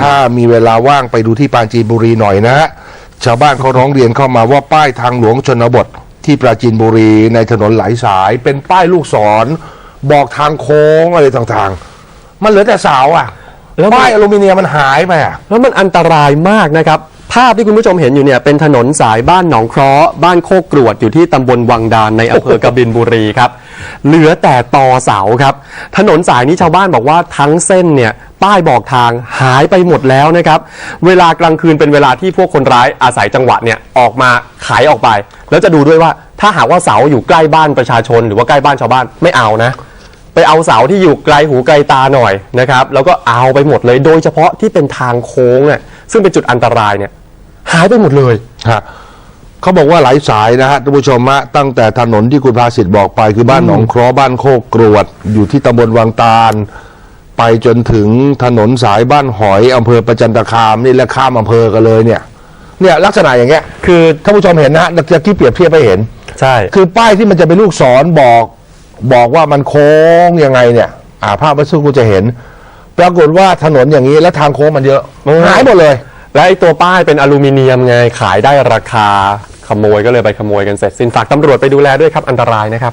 ถ้ามีเวลาว่างไปดูที่ปราจีนบุรีหน่อยนะฮะชาวบ้านเขาร้องเรียนเข้ามาว่าป้ายทางหลวงชนบท ที่ปราจีนบุรีในถนนหลายสาย เป็นป้ายลูกศร บอกทางโค้งอะไรต่างๆ มันเหลือแต่เสาอะแล้วมันป้ายอลูมิเนียมมันหายไปอะแล้วมันอันตรายมากนะครับภาพที่คุณผู้ชมเห็นอยู่เนี่ยเป็นถนนสายบ้านหนองเคราะห์บ้านโคกกรวดอยู่ที่ตำบลวังดานในอำเภอกบินบุรีครับเหลือแต่ตอเสาครับ ถนนสายนี้ชาวบ้านบอกว่าทั้งเส้นเนี่ย ป้ายบอกทางหายไปหมดแล้วนะครับ เวลากลางคืนเป็นเวลาที่พวกคนร้ายอาศัยจังหวะเนี่ยออกมาขายออกไป แล้วจะดูด้วยว่าถ้าหากว่าเสาอยู่ใกล้บ้านประชาชน หรือว่าใกล้บ้านชาวบ้านไม่เอานะ ไปเอาเสาที่อยู่ไกลหูไกลตาหน่อยนะครับ แล้วก็เอาไปหมดเลย โดยเฉพาะที่เป็นทางโค้งอะซึ่งเป็นจุดอันตรายเนี่ย หายไปหมดเลยฮะเขาบอกว่าหลายสายนะฮะท่านผู้ชมฮะตั้งแต่ถนนที่คุณภาสิทธิ์บอกไปคือบ้านหนองคราะห์บ้านโคกกรวด อยู่ที่ตำบลวังตาล ไปจนถึงถนนสายบ้านหอยอำเภอประจันตคามนี่และข้ามอำเภอกันเลยเนี่ย เนี่ยลักษณะอย่างเงี้ยคือท่านผู้ชมเห็นนะฮะจะที่เปรียบเทียบไปเห็น ใช่ คือป้ายที่มันจะเป็นลูกศรบอก บอกว่ามันโค้งยังไงเนี่ย อ่าภาพเมื่อสักครู่จะเห็น ปรากฏว่าถนนอย่างนี้แล้วทางโค้งมันเยอะโอ้หายหมดเลย และไอ้ตัวป้ายเป็นอลูมิเนียมไงขายได้ราคาขโมยก็เลยไปขโมยกันเสร็จสิ้นฝากตำรวจไปดูแลด้วยครับอันตรายนะครับ